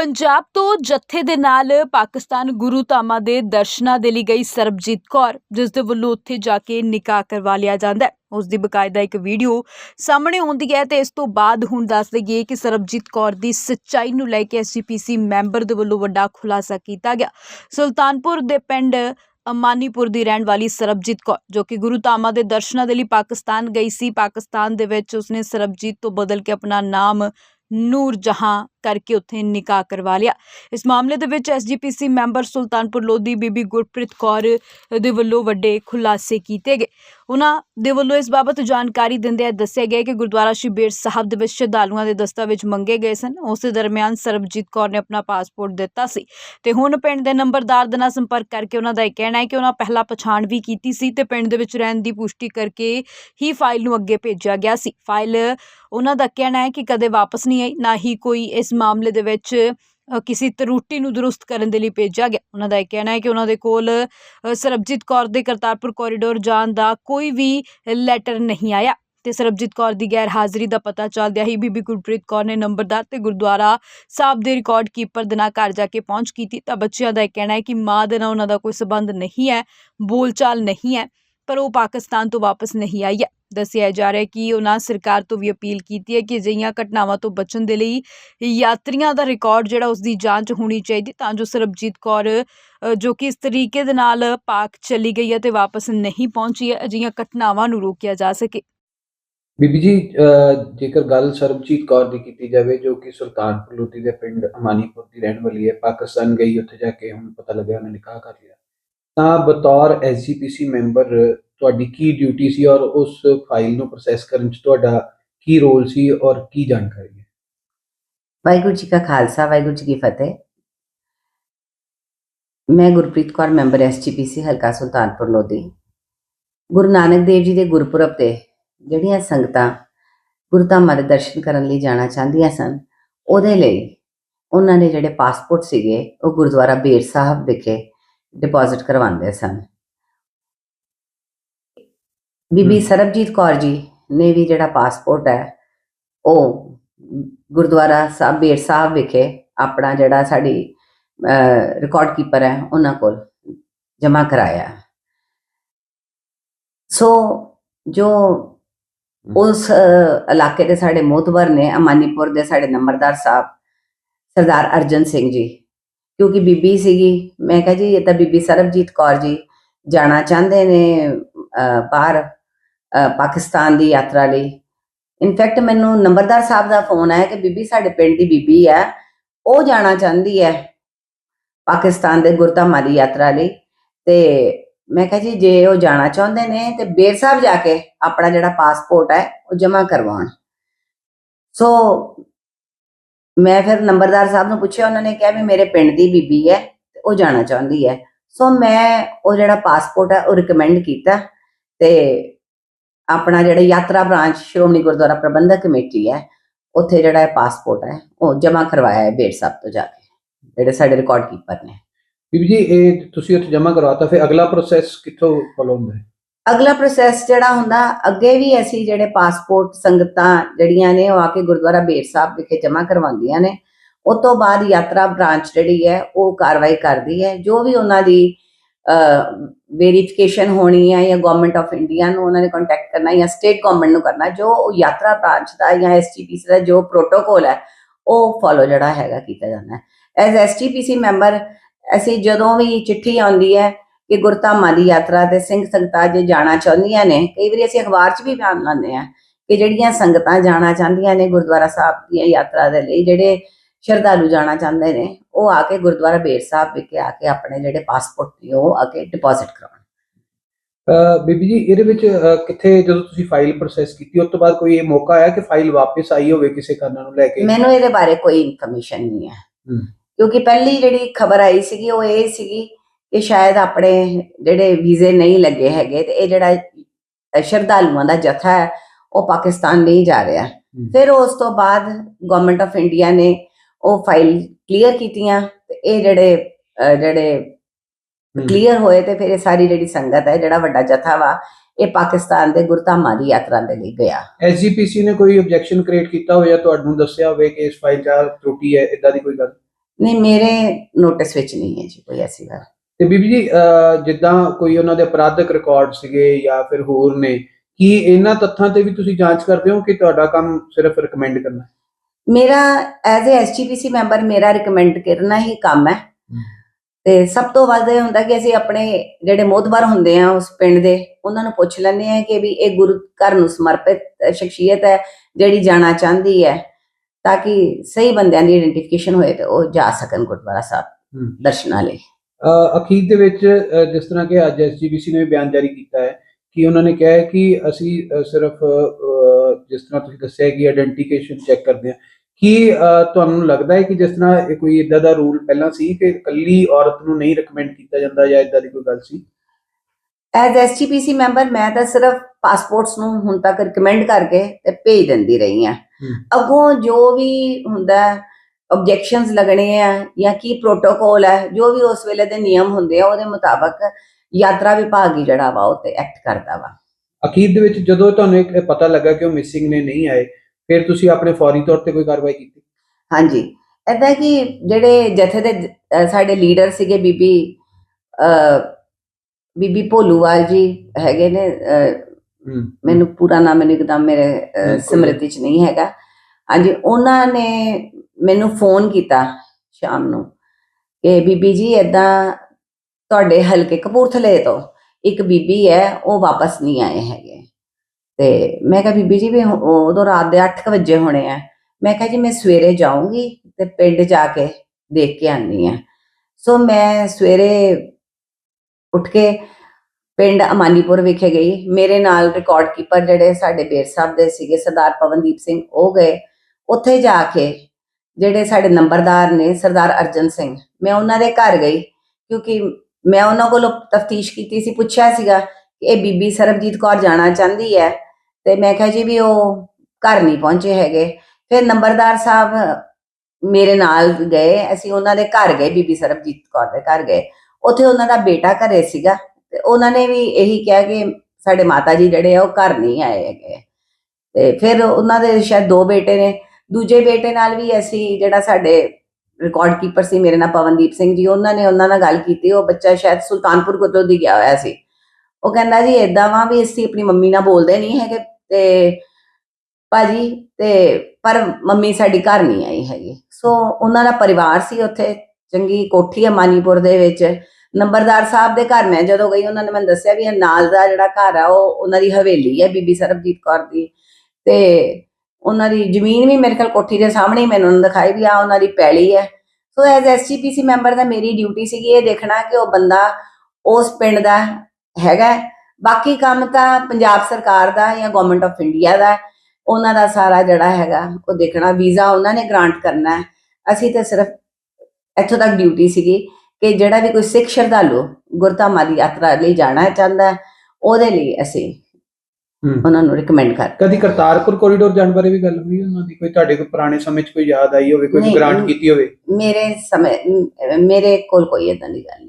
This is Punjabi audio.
ਪੰਜਾਬ ਤੋਂ ਜੱਥੇ ਦੇ ਨਾਲ ਪਾਕਿਸਤਾਨ ਗੁਰੂ ਧਾਮਾਂ ਦੇ ਦਰਸ਼ਨਾਂ ਦੇ ਲਈ ਗਈ ਸਰਬਜੀਤ ਕੌਰ, ਜਿਸ ਦੇ ਵੱਲੋਂ ਉੱਥੇ ਜਾ ਕੇ ਨਿਕਾਹ ਕਰਵਾ ਲਿਆ ਜਾਂਦਾ ਹੈ। ਉਸ ਦੀ ਬਕਾਇਦਾ ਇੱਕ ਵੀਡੀਓ ਸਾਹਮਣੇ ਆਉਂਦੀ ਹੈ ਤੇ ਇਸ ਤੋਂ ਬਾਅਦ ਹੁਣ ਦੱਸ ਦਈਏ ਕਿ ਸਰਬਜੀਤ ਕੌਰ ਦੀ ਸੱਚਾਈ ਨੂੰ ਲੈ ਕੇ ਐਸਜੀਪੀਸੀ ਮੈਂਬਰ ਦੇ ਵੱਲੋਂ ਵੱਡਾ ਖੁਲਾਸਾ ਕੀਤਾ ਗਿਆ। ਸੁਲਤਾਨਪੁਰ ਦੇ ਪਿੰਡ ਅਮਾਨੀਪੁਰ ਦੀ ਰਹਿਣ ਵਾਲੀ ਸਰਬਜੀਤ ਕੌਰ, ਜੋ ਕਿ ਗੁਰੂ ਧਾਮਾਂ ਦੇ ਦਰਸ਼ਨਾਂ ਦੇ ਲਈ ਪਾਕਿਸਤਾਨ ਗਈ ਸੀ, ਪਾਕਿਸਤਾਨ ਦੇ ਵਿੱਚ ਉਸਨੇ ਸਰਬਜੀਤ ਤੋਂ ਬਦਲ ਕੇ ਆਪਣਾ ਨਾਮ ਨੂਰ ਜਹਾਂ ਕਰਕੇ ਉੱਥੇ ਨਿਕਾਹ ਕਰਵਾ ਲਿਆ। ਇਸ ਮਾਮਲੇ ਦੇ ਵਿੱਚ ਐਸਜੀਪੀਸੀ ਮੈਂਬਰ ਸੁਲਤਾਨਪੁਰ ਲੋਧੀ ਬੀਬੀ ਗੁਰਪ੍ਰੀਤ ਕੌਰ ਦੇ ਵੱਲੋਂ ਵੱਡੇ ਖੁਲਾਸੇ ਕੀਤੇ ਗਏ। ਉਹਨਾਂ ਦੇ ਵੱਲੋਂ ਇਸ ਬਾਬਤ ਜਾਣਕਾਰੀ ਦਿੰਦਿਆਂ ਦੱਸਿਆ ਗਿਆ ਕਿ ਗੁਰਦੁਆਰਾ ਸ਼੍ਰੀ ਬੇਰ ਸਾਹਿਬ ਦੇ ਵਿੱਚ ਸ਼ਰਧਾਲੂਆਂ ਦੇ ਦਸਤਾਵੇਜ਼ ਮੰਗੇ ਗਏ ਸਨ। ਉਸੇ ਦਰਮਿਆਨ ਸਰਬਜੀਤ ਕੌਰ ਨੇ ਆਪਣਾ ਪਾਸਪੋਰਟ ਦਿੱਤਾ ਸੀ ਤੇ ਹੁਣ ਪਿੰਡ ਦੇ ਨੰਬਰਦਾਰ ਦੇ ਨਾਲ ਸੰਪਰਕ ਕਰਕੇ ਉਹਨਾਂ ਦਾ ਇਹ ਕਹਿਣਾ ਹੈ ਕਿ ਉਹਨਾਂ ਪਹਿਲਾਂ ਪਛਾਣ ਵੀ ਕੀਤੀ ਸੀ ਤੇ ਪਿੰਡ ਦੇ ਵਿੱਚ ਰਹਿਣ ਦੀ ਪੁਸ਼ਟੀ ਕਰਕੇ ਹੀ ਫਾਈਲ ਨੂੰ ਅੱਗੇ ਭੇਜਿਆ ਗਿਆ ਸੀ। ਫਾਈਲ ਉਹਨਾਂ ਦਾ ਕਹਿਣਾ ਹੈ ਕਿ ਕਦੇ ਵਾਪਸ ਨਹੀਂ ਆਈ, ਨਾ ਹੀ ਕੋਈ ਇਸ ਮਾਮਲੇ ਦੇ ਵਿੱਚ ਕਿਸੇ ਤਰੁੱਟੀ ਨੂੰ ਦਰੁਸਤ ਕਰਨ ਦੇ ਲਈ ਭੇਜਿਆ ਗਿਆ। ਉਹਨਾਂ ਦਾ ਇਹ ਕਹਿਣਾ ਹੈ ਕਿ ਉਹਨਾਂ ਦੇ ਕੋਲ ਸਰਬਜੀਤ ਕੌਰ ਦੇ ਕਰਤਾਰਪੁਰ ਕੋਰੀਡੋਰ ਜਾਣ ਦਾ ਕੋਈ ਵੀ ਲੈਟਰ ਨਹੀਂ ਆਇਆ। ਤੇ ਸਰਬਜੀਤ ਕੌਰ ਦੀ ਗੈਰ ਹਾਜ਼ਰੀ ਦਾ ਪਤਾ ਚੱਲਦਿਆਂ ਹੀ ਬੀਬੀ ਗੁਰਪ੍ਰੀਤ ਕੌਰ ਨੇ ਨੰਬਰਦਾਰ ਤੇ ਗੁਰਦੁਆਰਾ ਸਾਹਿਬ ਦੇ ਰਿਕਾਰਡ ਕੀਪਰ ਦੇ ਨਾਲ ਘਰ ਜਾ ਕੇ ਪਹੁੰਚ ਕੀਤੀ। ਤਾਂ ਬੱਚਿਆਂ ਦਾ ਇਹ ਕਹਿਣਾ ਹੈ ਕਿ ਮਾਂ ਦੇ ਨਾਲ ਉਹਨਾਂ ਦਾ ਕੋਈ ਸਬੰਧ ਨਹੀਂ ਹੈ, ਬੋਲਚਾਲ ਨਹੀਂ ਹੈ। ਪਰ ਉਹ ਪਾਕਿਸਤਾਨ ਤੋਂ ਵਾਪਸ ਨਹੀਂ ਆਈ ਹੈ। ਦੱਸਿਆ ਜਾ ਰਿਹਾ ਹੈ ਕਿ ਉਹਨਾਂ ਸਰਕਾਰ ਤੋਂ ਵੀ ਅਪੀਲ ਕੀਤੀ ਹੈ ਕਿ ਅਜਿਹੀਆਂ ਘਟਨਾਵਾਂ ਤੋਂ ਬਚਣ ਦੇ ਲਈ ਯਾਤਰੀਆਂ ਦਾ ਰਿਕਾਰਡ ਜਿਹੜਾ ਉਸ ਦੀ ਜਾਂਚ ਹੋਣੀ ਚਾਹੀਦੀ, ਤਾਂ ਜੋ ਸਰਬਜੀਤ ਕੌਰ ਜੋ ਕਿ ਇਸ ਤਰੀਕੇ ਦੇ ਨਾਲ ਪਾਕ ਚਲੀ ਗਈ ਹੈ ਤੇ ਵਾਪਸ ਨਹੀਂ ਪਹੁੰਚੀ ਹੈ, ਅਜਿਹੀਆਂ ਘਟਨਾਵਾਂ ਨੂੰ ਰੋਕਿਆ ਜਾ ਸਕੇ। ਬੀਬੀ ਜੀ ਜੇਕਰ ਗੱਲ ਸਰਬਜੀਤ ਕੌਰ ਦੀ ਕੀਤੀ ਜਾਵੇ, ਜੋ ਕਿ ਸੁਲਤਾਨਪੁਰ ਲੋਧੀ ਦੇ ਪਿੰਡ ਅਮਾਨੀਪੁਰ ਦੀ ਰਹਿਣ ਵਾਲੀ ਹੈ, ਪਾਕਿਸਤਾਨ ਗਈ ਉੱਥੇ ਜਾ ਕੇ ਹੁਣ ਪਤਾ ਲੱਗਿਆ, ਉਹਨੇ ਨਿਕਾਹ ਕਰ ਲਿਆ। ਤਾਂ ਬਤੌਰ ਐਸਜੀਪੀਸੀ ਮੈਂਬਰ ਤੁਹਾਡੀ ਕੀ ਡਿਊਟੀ ਸੀ ਔਰ ਉਸ ਫਾਈਲ ਨੂੰ ਪ੍ਰੋਸੈਸ ਕਰਨ 'ਚ ਤੁਹਾਡਾ ਕੀ ਰੋਲ ਸੀ ਔਰ ਕੀ ਜਾਣਕਾਰੀ ਹੈ? ਵਾਹਿਗੁਰੂ ਜੀ ਕਾ ਖਾਲਸਾ, ਵਾਹਿਗੁਰੂ ਜੀ ਕੀ ਫਤਿਹ। ਮੈਂ ਗੁਰਪ੍ਰੀਤ ਕੌਰ ਮੈਂਬਰ ਐਸਜੀਪੀਸੀ ਹਲਕਾ ਸੁਲਤਾਨਪੁਰ, ਲੋਧੀ। ਗੁਰੂ ਨਾਨਕ ਦੇਵ ਜੀ ਦੇ ਗੁਰਪੁਰਬ ਤੇ ਜਿਹੜੀਆਂ ਸੰਗਤਾਂ ਗੁਰਧਾਮਾਂ ਦੇ ਦਰਸ਼ਨ ਕਰਨ ਲਈ ਜਾਣਾ ਚਾਹੁੰਦੀਆਂ ਸਨ, ਉਹਦੇ ਲਈ ਉਹਨਾਂ ਨੇ ਜਿਹੜੇ ਪਾਸਪੋਰਟ ਸੀਗੇ, ਉਹ ਗੁਰਦੁਆਰਾ ਬੇਰ ਸਾਹਿਬ ਵਿਖੇ ਡਿਪੋਜ਼ਿਟ ਕਰਵਾਉਂਦੇ ਸਨ। ਬੀਬੀ। ਸਰਬਜੀਤ ਕੌਰ ਜੀ ਨੇ ਵੀ ਜਿਹੜਾ ਪਾਸਪੋਰਟ ਹੈ ਉਹ ਗੁਰਦੁਆਰਾ ਸਾਹਿਬ ਬੇਰ ਸਾਹਿਬ ਵਿਖੇ ਆਪਣਾ ਜਿਹੜਾ ਸਾਡੀ ਰਿਕਾਰਡ ਕੀਪਰ ਹੈ ਉਹਨਾਂ ਕੋਲ ਜਮ੍ਹਾਂ ਕਰਾਇਆ। ਸੋ ਜੋ ਉਸ ਇਲਾਕੇ ਦੇ ਸਾਡੇ ਮੋਤਬਰ ਨੇ ਅਮਾਨੀਪੁਰ ਦੇ ਸਾਡੇ ਨੰਬਰਦਾਰ ਸਾਹਿਬ ਸਰਦਾਰ ਅਰਜਨ ਸਿੰਘ ਜੀ ਕਿਉਂਕਿ ਬੀਬੀ ਸੀਗੀ, ਮੈਂ ਕਿਹਾ ਜੀ, ਇਹ ਤਾਂ ਬੀਬੀ ਸਰਬਜੀਤ ਕੌਰ ਜੀ ਜਾਣਾ ਚਾਹੁੰਦੇ ਨੇ ਬਾਹਰ ਪਾਕਿਸਤਾਨ ਦੀ ਯਾਤਰਾ ਲਈ। ਇਨਫੈਕਟ ਮੈਨੂੰ ਨੰਬਰਦਾਰ ਸਾਹਿਬ ਦਾ ਫੋਨ ਆਇਆ ਕਿ ਬੀਬੀ ਸਾਡੇ ਪਿੰਡ ਦੀ ਬੀਬੀ ਹੈ, ਉਹ ਜਾਣਾ ਚਾਹੁੰਦੀ ਹੈ ਪਾਕਿਸਤਾਨ ਦੇ ਗੁਰਧਾਮਾਂ ਦੀ ਯਾਤਰਾ ਲਈ। ਤੇ ਮੈਂ ਕਿਹਾ ਜੀ, ਜੇ ਉਹ ਜਾਣਾ ਚਾਹੁੰਦੇ ਨੇ, ਤੇ ਬੇਰ ਸਾਹਿਬ ਜਾ ਕੇ ਆਪਣਾ ਜਿਹੜਾ ਪਾਸਪੋਰਟ ਹੈ, ਉਹ ਜਮ੍ਹਾਂ ਕਰਵਾਉਣ। ਸੋ ਮੈਂ ਫਿਰ ਨੰਬਰਦਾਰ ਸਾਹਿਬ ਨੂੰ ਪੁੱਛਿਆ, ਉਹਨਾਂ ਨੇ ਕਿਹਾ ਵੀ ਮੇਰੇ ਪਿੰਡ ਦੀ ਬੀਬੀ ਹੈ, ਤੇ ਉਹ ਜਾਣਾ ਚਾਹੁੰਦੀ ਹੈ। ਸੋ ਮੈਂ ਉਹ ਜਿਹੜਾ ਪਾਸਪੋਰਟ ਹੈ, ਉਹ ਰਿਕਮੈਂਡ ਕੀਤਾ ਤੇ ਆਪਣਾ ਜਿਹੜਾ ਯਾਤਰਾ ਬ੍ਰਾਂਚ ਸ਼੍ਰੋਮਣੀ ਗੁਰਦੁਆਰਾ ਪ੍ਰਬੰਧਕ ਕਮੇਟੀ ਹੈ, ਉੱਥੇ ਜਿਹੜਾ ਇਹ ਪਾਸਪੋਰਟ ਹੈ, ਉਹ ਜਮ੍ਹਾਂ ਕਰਵਾਇਆ ਹੈ ਬੇਰ ਸਾਹਿਬ ਤੋਂ ਜਾ ਕੇ, ਜਿਹੜੇ ਸਾਡੇ ਰਿਕਾਰਡ ਕੀਪਰ ਨੇ। ਬੀਬੀ ਜੀ, ਇਹ ਤੁਸੀਂ ਉੱਥੇ ਜਮ੍ਹਾਂ ਕਰਵਾਤਾ ਫਿਰ ਅਗਲਾ ਪ੍ਰੋਸੈਸ ਕਿੱਥੋਂ ਫੋਲੋ ਹੁੰਦਾ ਹੈ? ਅਗਲਾ ਪ੍ਰੋਸੈਸ ਜਿਹੜਾ ਹੁੰਦਾ, ਅੱਗੇ ਵੀ ਅਸੀਂ ਜਿਹੜੇ ਪਾਸਪੋਰਟ ਸੰਗਤਾਂ ਜਿਹੜੀਆਂ ਨੇ, ਉਹ ਆ ਕੇ ਗੁਰਦੁਆਰਾ ਬੇਰ ਸਾਹਿਬ ਵਿਖੇ ਜਮ੍ਹਾਂ ਕਰਵਾਉਂਦੀਆਂ ਨੇ। ਉਸ ਤੋਂ ਬਾਅਦ ਯਾਤਰਾ ਬ੍ਰਾਂਚ ਜਿਹੜੀ ਹੈ, ਉਹ ਕਾਰਵਾਈ ਕਰਦੀ ਹੈ। ਜੋ ਵੀ ਉਹਨਾਂ ਦੀ ਵੈਰੀਫਿਕੇਸ਼ਨ ਹੋਣੀ ਹੈ ਜਾਂ ਗਵਰਨਮੈਂਟ ਆਫ ਇੰਡੀਆ ਨੂੰ ਉਹਨਾਂ ਨੇ ਕੰਟੈਕਟ ਕਰਨਾ ਜਾਂ ਸਟੇਟ ਗਵਰਨਮੈਂਟ ਨੂੰ ਕਰਨਾ, ਜੋ ਉਹ ਯਾਤਰਾ ਬ੍ਰਾਂਚ ਦਾ ਜਾਂ ਐਸਟੀਪੀਸੀ ਦਾ ਜੋ ਪ੍ਰੋਟੋਕੋਲ ਹੈ, ਉਹ ਫੋਲੋ ਜਿਹੜਾ ਹੈਗਾ ਕੀਤਾ ਜਾਂਦਾ ਹੈ। ਐਜ਼ ਐਸਟੀਪੀਸੀ ਮੈਂਬਰ ਅਸੀਂ ਜਦੋਂ ਵੀ ਚਿੱਠੀ ਆਉਂਦੀ ਹੈ ਕਿ ਗੁਰਧਾਮਾਂ ਦੀ ਯਾਤਰਾ ਤੇ ਸਿੰਘ ਸੰਗਤਾਂ ਜੇ ਜਾਣਾ ਚਾਹੁੰਦੀਆਂ ਨੇ ਕਈ ਵਾਰੀ ਅਸੀਂ ਅਖਬਾਰ 'ਚ ਵੀ ਬਿਆਨ ਲਾਉਂਦੇ ਆ ਕਿ ਜਿਹੜੀਆਂ ਸੰਗਤਾਂ ਜਾਣਾ ਚਾਹੁੰਦੀਆਂ ਨੇ ਗੁਰਦੁਆਰਾ ਸਾਹਿਬ ਦੀ ਯਾਤਰਾ ਦੇ ਲਈ ਜਿਹੜੇ ਸ਼ਰਧਾਲੂ ਜਾਣਾ ਚਾਹੁੰਦੇ ਨੇ ਉਹ ਆ ਕੇ ਗੁਰਦੁਆਰਾ ਬੇਰ ਸਾਹਿਬ ਵਿਖੇ ਆ ਕੇ ਆਪਣੇ ਜਿਹੜੇ ਪਾਸਪੋਰਟ ਨੇ ਉਹ ਆ ਕੇ ਡਿਪੋਜ਼ਿਟ ਕਰਾਉਣ। ਬੀਬੀ ਜੀ ਇਹਦੇ ਵਿੱਚ ਕਿੱਥੇ ਜਦੋਂ ਤੁਸੀਂ ਫਾਈਲ ਪ੍ਰੋਸੈਸ ਕੀਤੀ ਉਸ ਤੋਂ ਬਾਅਦ ਕੋਈ ਇਹ ਮੌਕਾ ਆਇਆ ਕਿ ਫਾਈਲ ਵਾਪਸ ਆਈ ਹੋਵੇ ਕਿਸੇ ਕਾਰਨ ਨੂੰ ਲੈ ਕੇ? ਮੈਨੂੰ ਇਹਦੇ ਬਾਰੇ ਕੋਈ ਇਨਫੋਰਮੇਸ਼ਨ ਨਹੀਂ ਹੈ। ਕਿਉਂਕਿ ਪਹਿਲੀ ਜਿਹੜੀ ਖਬਰ ਆਈ ਸੀਗੀ ਉਹ ਇਹ ਸੀਗੀ ਕਿ ਸ਼ਾਇਦ ਆਪਣੇ ਜਿਹੜੇ ਵੀਜ਼ੇ ਨਹੀਂ ਲੱਗੇ ਹੈਗੇ ਤੇ ਇਹ ਜਿਹੜਾ ਸ਼ਰਧਾਲੂਆਂ ਦਾ ਜਥਾ ਹੈ ਉਹ ਪਾਕਿਸਤਾਨ ਨਹੀਂ ਜਾ ਰਿਹਾ। ਫਿਰ ਉਸ ਤੋਂ ਬਾਅਦ ਗਵਰਨਮੈਂਟ ਆਫ ਇੰਡੀਆ ਨੇ ਉਹ ਫਾਈਲ ਕਲੀਅਰ ਕੀਤੀਆਂ ਤੇ ਇਹ ਜਿਹੜੇ ਜਿਹੜੇ। ਕਲੀਅਰ ਹੋਏ ਤੇ ਫਿਰ ਇਹ ਸਾਰੀ ਜਿਹੜੀ ਸੰਗਤ ਹੈ ਜਿਹੜਾ ਵੱਡਾ ਜਥਾ ਵਾ ਇਹ ਪਾਕਿਸਤਾਨ ਦੇ ਗੁਰਧਾਮਾਂ ਦੀ ਯਾਤਰਾ ਦੇ ਲਈ ਗਿਆ। ਐਸਜੀਪੀਸੀ ਨੇ ਕੋਈ ਆਬਜੈਕਸ਼ਨ ਕ੍ਰੀਏਟ ਕੀਤਾ ਜਾਂ ਤੁਹਾਨੂੰ ਦੱਸਿਆ ਹੋਵੇ ਕਿ ਇਸ ਫਾਈਲ 'ਚ ਤਰੁੱਟੀ ਹੈ ਇਦਾਂ ਦੀ ਕੋਈ ਗੱਲ? ਨਹੀਂ ਮੇਰੇ ਨੋਟਿਸ ਵਿੱਚ ਨਹੀਂ ਹੈ ਜੀ ਕੋਈ ਐਸੀ ਗੱਲ। ਤੇ ਬੀਬੀ ਜੀ ਜਿੱਦਾਂ ਕੋਈ ਉਹਨਾਂ ਦੇ ਅਪਰਾਧਿਕ ਰਿਕਾਰਡ ਸੀਗੇ ਜਾਂ ਫਿਰ ਹੋਰ ਨੇ ਕੀ ਇਹਨਾਂ ਤੱਥਾਂ ਤੇ ਵੀ ਤੁਸੀਂ ਜਾਂਚ ਕਰਦੇ ਹੋ ਕਿ ਤੁਹਾਡਾ ਕੰਮ ਸਿਰਫ ਰეკਮੈਂਡ ਕਰਨਾ? ਮੇਰਾ ਐਜ਼ ਅ ਐਸਜੀਪੀਸੀ ਮੈਂਬਰ ਮੇਰਾ ਰਿਕਮੈਂਡ ਕਰਨਾ ਹੀ ਕੰਮ ਹੈ। ਤੇ ਸਭ ਤੋਂ ਵੱਧ ਇਹ ਹੁੰਦਾ ਕਿ ਅਸੀਂ ਆਪਣੇ ਜਿਹੜੇ ਮੋਤਬਰ ਹੁੰਦੇ ਆ ਉਸ ਪਿੰਡ ਦੇ ਉਹਨਾਂ ਨੂੰ ਪੁੱਛ ਲੈਂਦੇ ਆ ਕਿ ਵੀ ਇਹ ਗੁਰੂ ਘਰ ਨੂੰ ਸਮਰਪਿਤ ਸ਼ਖਸੀਅਤ ਹੈ ਜਿਹੜੀ ਜਾਣਾ ਚਾਹੁੰਦੀ ਹੈ ਤਾਂ ਕਿ ਸਹੀ ਬੰਦਿਆਂ ਦੀ ਆਇਡੈਂਟੀਫਿਕੇਸ਼ਨ ਹੋਏ ਤੇ ਉਹ ਜਾ ਸਕਣ ਗੁਰਦੁਆਰਾ ਸਾਹਿਬ। ਦਰਸ਼ਨਾਂ ਲਈ। ਅਖੀਰ ਦੇ ਵਿੱਚ ਜਿਸ ਤਰ੍ਹਾਂ ਕਿ ਅੱਜ ਐਸਜੀਬੀਸੀ ਨੇ ਬਿਆਨ ਜਾਰੀ ਕੀਤਾ ਹੈ ਕਿ ਉਹਨਾਂ ਨੇ ਕਿਹਾ ਹੈ ਕਿ ਅਸੀਂ ਸਿਰਫ ਜਿਸ ਤਰ੍ਹਾਂ ਤੁਸੀਂ ਦੱਸਿਆ ਕਿ ਆਇਡੈਂਟੀਫਿਕੇਸ਼ਨ ਚੈੱਕ ਕਰਦੇ ਹਾਂ ਕੀ ਤੁਹਾਨੂੰ ਲੱਗਦਾ ਹੈ ਕਿ ਜਿਸ ਤਰ੍ਹਾਂ ਕੋਈ ਇਦਾਂ ਦਾ ਰੂਲ ਪਹਿਲਾਂ ਸੀ ਕਿ ਇਕੱਲੀ ਔਰਤ ਨੂੰ ਨਹੀਂ ਰეკਮੈਂਡ ਕੀਤਾ ਜਾਂਦਾ ਜਾਂ ਇਦਾਂ ਦੀ ਕੋਈ ਗੱਲ ਸੀ? ਐਜ਼ ਐਸਜੀਪੀਸੀ ਮੈਂਬਰ ਮੈਂ ਤਾਂ ਸਿਰਫ ਪਾਸਪੋਰਟਸ ਨੂੰ ਹੁਣ ਤੱਕ ਰਿਕਮੈਂਡ ਕਰਕੇ ਤੇ ਭੇਜ ਦਿੰਦੀ ਰਹੀ ਹਾਂ। ਅੱਗੋਂ ਜੋ ਵੀ ਹੁੰਦਾ ਆਬਜੈਕਸ਼ਨਸ ਲੱਗਣੇ ਆ ਜਾਂ ਕੀ ਪ੍ਰੋਟੋਕੋਲ ਹੈ ਜੋ ਵੀ ਉਸ ਵੇਲੇ ਦੇ ਨਿਯਮ ਹੁੰਦੇ ਆ ਉਹਦੇ ਮੁਤਾਬਕ ਯਾਤਰਾ ਵਿਭਾਗ ਹੀ ਜਿਹੜਾ ਵਾ ਉਹ ਤੇ ਐਕਟ ਕਰਦਾ ਵਾ। ਅਖੀਰ ਦੇ ਵਿੱਚ ਜਦੋਂ ਤੁਹਾਨੂੰ ਇਹ ਪਤਾ ਲੱਗਾ ਕਿ ਉਹ ਮਿਸਿੰਗ ਨੇ ਨਹੀਂ ਆਏ ਫਿਰ ਤੁਸੀਂ ਆਪਣੇ ਫੌਰੀ ਤੌਰ ਤੇ ਕੋਈ ਕਾਰਵਾਈ ਕੀਤੀ? ਹਾਂਜੀ। ਏਦਾਂ ਕਿ ਜਿਹੜੇ ਜਥੇ ਦੇ ਸਾਡੇ ਲੀਡਰ ਸੀਗੇ ਬੀਬੀ ਬੀਬੀ ਭੋਲੂਵਾਲ ਜੀ ਹੈਗੇ ਨੇ ਮੈਨੂੰ ਪੂਰਾ ਨਾਮ ਮੈਨੂੰ ਇੱਕਦਮ ਮੇਰੇ। ਸਮ੍ਰਿਤੀ ਚ ਨਹੀਂ ਹੈਗਾ। ਹਾਂਜੀ ਉਹਨਾਂ ਨੇ ਮੈਨੂੰ ਫੋਨ ਕੀਤਾ ਸ਼ਾਮ ਨੂੰ ਕਿ ਬੀਬੀ ਜੀ, ਏਦਾਂ ਤੁਹਾਡੇ ਹਲਕੇ ਕਪੂਰਥਲੇ ਤੋਂ ਇੱਕ ਬੀਬੀ ਹੈ, ਉਹ ਵਾਪਸ ਨਹੀਂ ਆਏ ਹੈਗੇ। ਤੇ ਮੈਂ ਕਿਹਾ, ਬੀਬੀ ਜੀ, ਵੀ ਉਦੋਂ ਰਾਤ ਦੇ 8 ਵਜੇ ਹੋਣੇ ਆ। ਮੈਂ ਕਿਹਾ ਜੀ, ਮੈਂ ਸਵੇਰੇ ਜਾਊਂਗੀ ਤੇ ਪਿੰਡ ਜਾ ਕੇ ਦੇਖ ਕੇ ਆਨੀ ਆ ਸੋ ਮੈਂ ਸਵੇਰੇ ਉੱਠ ਕੇ ਪਿੰਡ ਅਮਾਨੀਪੁਰ ਵਿਖੇ ਗਈ। ਮੇਰੇ ਨਾਲ ਰਿਕਾਰਡ ਕੀਪਰ ਜਿਹੜੇ ਸਾਡੇ ਬੇਰ ਸਾਹਿਬ ਦੇ ਸੀਗੇ, ਸਰਦਾਰ ਪਵਨਦੀਪ ਸਿੰਘ, ਉਹ ਗਏ। ਉੱਥੇ ਜਾ ਕੇ ਜਿਹੜੇ ਸਾਡੇ ਨੰਬਰਦਾਰ ਨੇ ਸਰਦਾਰ ਅਰਜਨ ਸਿੰਘ, ਮੈਂ ਉਹਨਾਂ ਦੇ ਘਰ ਗਈ ਕਿਉਂਕਿ ਮੈਂ ਉਹਨਾਂ ਕੋਲੋਂ ਤਫਤੀਸ਼ ਕੀਤੀ ਸੀ, ਪੁੱਛਿਆ ਸੀਗਾ ਕਿ ਇਹ ਬੀਬੀ ਸਰਬਜੀਤ ਕੌਰ ਜਾਣਾ ਚਾਹੁੰਦੀ ਹੈ ਤੇ ਮੈਂ ਕਿਹਾ ਜੀ ਵੀ ਉਹ ਘਰ ਨਹੀਂ ਪਹੁੰਚੇ ਹੈਗੇ। ਫਿਰ ਨੰਬਰਦਾਰ ਸਾਹਿਬ ਮੇਰੇ ਨਾਲ ਗਏ, ਅਸੀਂ ਉਹਨਾਂ ਦੇ ਘਰ ਗਏ, ਬੀਬੀ ਸਰਬਜੀਤ ਕੌਰ ਦੇ ਘਰ ਗਏ। ਉੱਥੇ ਉਹਨਾਂ ਦਾ ਬੇਟਾ ਘਰੇ ਸੀਗਾ ਤੇ ਉਹਨਾਂ ਨੇ ਵੀ ਇਹੀ ਕਿਹਾ ਕਿ ਸਾਡੇ ਮਾਤਾ ਜੀ ਜਿਹੜੇ ਆ ਉਹ ਘਰ ਨਹੀਂ ਆਏ ਹੈਗੇ। ਤੇ ਫਿਰ ਉਹਨਾਂ ਦੇ ਸ਼ਾਇਦ ਦੋ ਬੇਟੇ ਨੇ ਦੂਜੇ ਬੇਟੇ ਨਾਲ ਵੀ ਅਸੀਂ ਜਿਹੜਾ ਸਾਡੇ ਰਿਕਾਰਡ ਕੀਪਰ ਸੀ, ਮੇਰੇ ਨਾਲ ਪਵਨਦੀਪ ਸਿੰਘ ਜੀ, ਉਹਨਾਂ ਨੇ ਉਹਨਾਂ ਨਾਲ ਗੱਲ ਕੀਤੀ, ਉਹ ਬੱਚਾ ਸ਼ਾਇਦ ਸੁਲਤਾਨਪੁਰ ਕੋਲੋਂ ਦੀ ਗਿਆ ਹੋਇਆ ਸੀ। ਉਹ ਕਹਿੰਦਾ ਜੀ, ਏਦਾਂ ਵਾ ਵੀ ਅਸੀਂ ਆਪਣੀ ਮੰਮੀ ਨਾਲ ਬੋਲਦੇ ਨਹੀਂ ਹੈਗੇ ਤੇ ਭਾਜੀ, ਤੇ ਪਰ ਮੰਮੀ ਸਾਡੀ ਘਰ ਨਹੀਂ ਆਈ ਹੈਗੀ। ਸੋ ਉਹਨਾਂ ਦਾ ਪਰਿਵਾਰ ਸੀ ਉੱਥੇ, ਚੰਗੀ ਕੋਠੀ ਹੈ ਮਾਨੀਪੁਰ ਦੇ ਵਿੱਚ। ਨੰਬਰਦਾਰ ਸਾਹਿਬ ਦੇ ਘਰ ਮੈਂ ਜਦੋਂ ਗਈ, ਉਹਨਾਂ ਨੇ ਮੈਨੂੰ ਦੱਸਿਆ ਵੀ ਇਹ ਨਾਲ ਦਾ ਜਿਹੜਾ ਘਰ ਆ, ਉਹ ਉਹਨਾਂ ਦੀ ਹਵੇਲੀ ਹੈ ਬੀਬੀ ਸਰਬਜੀਤ ਕੌਰ ਦੀ। ਤੇ ਉਹਨਾਂ ਦੀ ਜ਼ਮੀਨ ਵੀ ਮੇਰੇ ਕੋਲ ਕੋਠੀ ਦੇ ਸਾਹਮਣੇ ਮੈਨੂੰ ਉਹਨਾਂ ਦਿਖਾਈ ਵੀ ਆ ਉਹਨਾਂ ਦੀ ਪੈਲੀ ਹੈ। ਸੋ ਐਜ਼ ਐਸਜੀਪੀਸੀ ਮੈਂਬਰ ਦਾ ਮੇਰੀ ਡਿਊਟੀ ਸੀਗੀ ਇਹ ਦੇਖਣਾ ਕਿ ਉਹ ਬੰਦਾ ਉਸ ਪਿੰਡ ਦਾ ਹੈਗਾ ਬਾਕੀ ਕੰਮ ਤਾਂ ਪੰਜਾਬ ਸਰਕਾਰ ਦਾ ਜਾਂ ਗਵਰਨਮੈਂਟ ਆਫ ਇੰਡੀਆ ਦਾ ਉਹਨਾਂ ਦਾ ਸਾਰਾ ਜਿਹੜਾ ਹੈਗਾ ਉਹ ਦੇਖਣਾ, ਵੀਜ਼ਾ ਉਹਨਾਂ ਨੇ ਗ੍ਰਾਂਟ ਕਰਨਾ ਹੈ। ਅਸੀਂ ਤਾਂ ਸਿਰਫ ਇੱਥੋਂ ਤੱਕ ਡਿਊਟੀ ਸੀਗੀ ਕਿ ਜਿਹੜਾ ਵੀ ਕੋਈ ਸਿੱਖ ਸ਼ਰਧਾਲੂ ਗੁਰਧਾਮਾਂ ਦੀ ਯਾਤਰਾ ਲਈ ਜਾਣਾ ਚਾਹੁੰਦਾ ਉਹਦੇ ਲਈ ਅਸੀਂ ਉਹਨਾਂ ਨੂੰ ਰეკਮੈਂਡ ਕਰ ਕਦੀ ਕਰਤਾਰਪੁਰ ਕੋਰੀਡੋਰ ਜਾਣ ਬਾਰੇ ਵੀ ਗੱਲ ਹੋਈ ਉਹਨਾਂ ਦੀ? ਕੋਈ ਤੁਹਾਡੇ ਕੋਈ ਪੁਰਾਣੇ ਸਮੇਂ 'ਚ ਕੋਈ ਯਾਦ ਆਈ ਹੋਵੇ ਕੋਈ ਗ੍ਰਾਂਟ। ਕੀਤੀ ਹੋਵੇ? ਮੇਰੇ ਸਮੇਂ ਮੇਰੇ ਕੋਲ ਕੋਈ ਏਦਾਂ ਦੀ ਗੱਲ ਨਹੀਂ